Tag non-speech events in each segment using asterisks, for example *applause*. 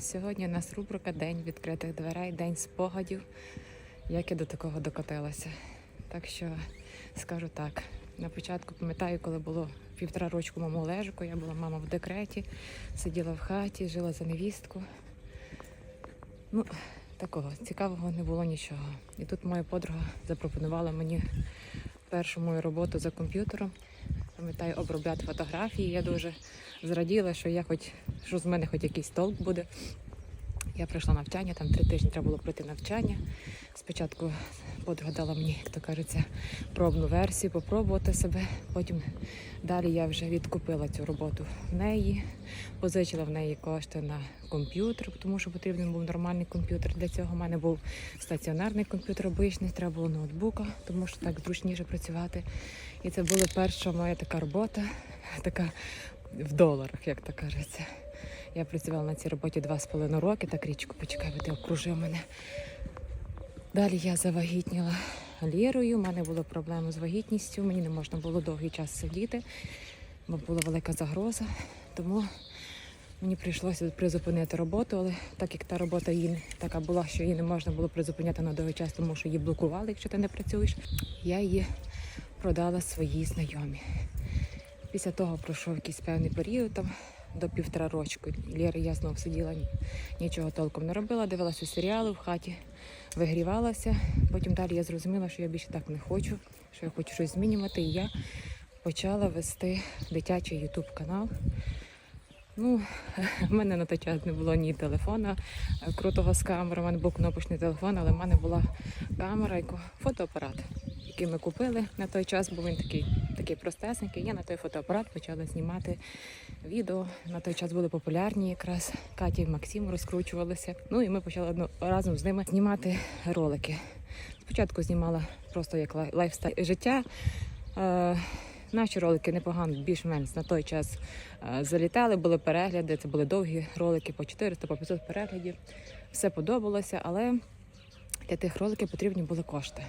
Сьогодні у нас рубрика День відкритих дверей, день спогадів. Як я до такого докотилася. Так що скажу так. На початку пам'ятаю, коли було півтора рочку маму лежику, я була мама в декреті, сиділа в хаті, жила за невістку. Ну, такого цікавого не було нічого. І тут моя подруга запропонувала мені першу мою роботу за комп'ютером. Пам'ятаю, обробляти фотографії. Я дуже зраділа, що я хоч що з мене хоч якийсь толк буде. Я пройшла навчання, там три тижні треба було пройти навчання. Спочатку подруга дала мені, як то кажеться, пробну версію, попробувати себе. Потім далі я вже відкупила цю роботу в неї, позичила в неї кошти на комп'ютер, тому що потрібен був нормальний комп'ютер. Для цього в мене був стаціонарний комп'ютер обичний, треба було ноутбука, тому що так зручніше працювати. І це була перша моя така робота, така в доларах, як то кажеться. Я працювала на цій роботі два з половиною роки, так річку почекай, ти окружив мене. Далі я завагітніла лірою, у мене були проблеми з вагітністю, мені не можна було довгий час сидіти, бо була велика загроза. Тому мені прийшлося призупинити роботу, але так як та робота її така була, що її не можна було призупиняти на довгий час, тому що її блокували, якщо ти не працюєш, я її продала своїй знайомі. Після того пройшов якийсь певний період, там до півтора рочку. Лєри я знов сиділа, нічого толком не робила, дивилася серіали в хаті, вигрівалася. Потім далі я зрозуміла, що я більше так не хочу, що я хочу щось змінювати. І я почала вести дитячий ютуб канал. Ну, *laughs* в мене на той час не було ні телефона крутого з камери, у мене був кнопочний телефон, але в мене була камера, яку фотоапарат, який ми купили на той час, бо він такий, такий простесенький. Я на той фотоапарат почала знімати відео. На той час були популярні якраз Катя і Максим розкручувалися. Ну і ми почали разом з ними знімати ролики. Спочатку знімала просто як лай- лайфстайл життя. Е, Наші ролики непогано, більш-менш на той час е, залітали, були перегляди. Це були довгі ролики по 400, по 500 переглядів. Все подобалося, але для тих роликів потрібні були кошти.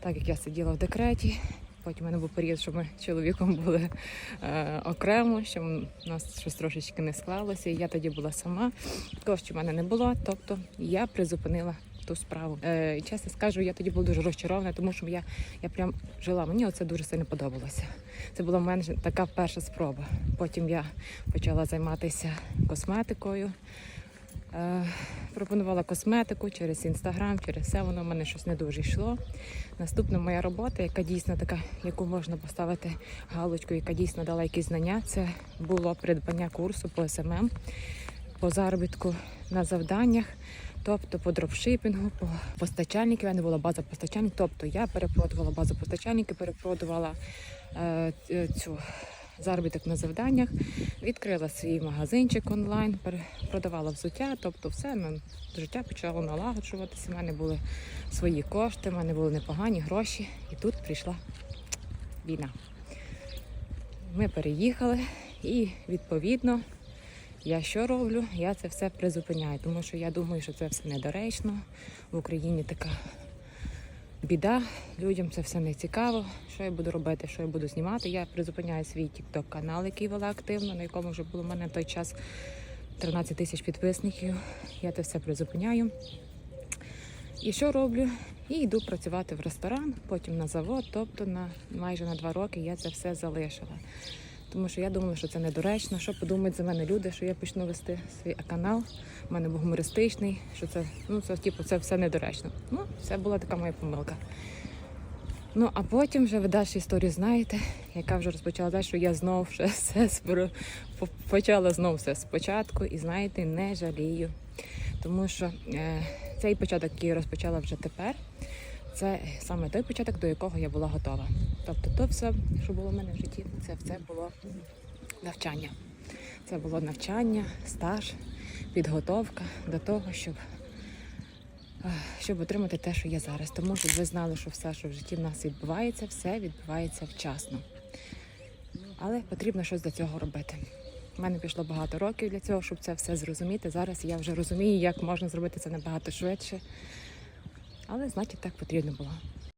Так як я сиділа в декреті, потім у мене був період, що ми чоловіком були е, окремо, що у нас щось трошечки не склалося. І я тоді була сама, коштів в мене не було. Тобто я призупинила ту справу. Е, чесно скажу, я тоді була дуже розчарована, тому що я, я прям жила. Мені оце дуже сильно подобалося. Це була в мене така перша спроба. Потім я почала займатися косметикою. Е, пропонувала косметику через інстаграм, через все воно в мене щось не дуже йшло. Наступна моя робота, яка дійсно така, яку можна поставити галочку, яка дійсно дала якісь знання, це було придбання курсу по СММ, по заробітку на завданнях. Тобто по дропшипінгу, по постачальників, я не була база постачальників. Тобто я перепродувала базу постачальників, перепродувала е, цю заробіток на завданнях, відкрила свій магазинчик онлайн, продавала взуття, тобто все ну, життя почало налагоджуватися. У мене були свої кошти, в мене були непогані гроші, і тут прийшла війна. Ми переїхали і відповідно. Я що роблю? Я це все призупиняю, тому що я думаю, що це все недоречно. В Україні така біда, людям це все не цікаво. Що я буду робити, що я буду знімати? Я призупиняю свій TikTok канал, який вела активно, на якому вже було в мене на той час 13 тисяч підписників. Я це все призупиняю. І що роблю? І йду працювати в ресторан, потім на завод, тобто на майже на два роки я це все залишила. Тому що я думала, що це недоречно. Що подумають за мене люди, що я почну вести свій канал. У мене був гумористичний, що це ну це типу це все недоречно. Ну, це була така моя помилка. Ну а потім вже ви далі історію знаєте, яка вже розпочала далі, що я знов ще *laughs* все спро- почала знов все спочатку, і знаєте, не жалію. Тому що е, цей початок, я розпочала вже тепер, це саме той початок, до якого я була готова. Тобто, то все, що було в мене в житті, це все було навчання. Це було навчання, стаж, підготовка до того, щоб, е, щоб отримати те, що є зараз. Тому щоб ви знали, що все, що в житті в нас відбувається, все відбувається вчасно. Але потрібно щось для цього робити. У мене пішло багато років для цього, щоб це все зрозуміти. Зараз я вже розумію, як можна зробити це набагато швидше. Але значить так потрібно було.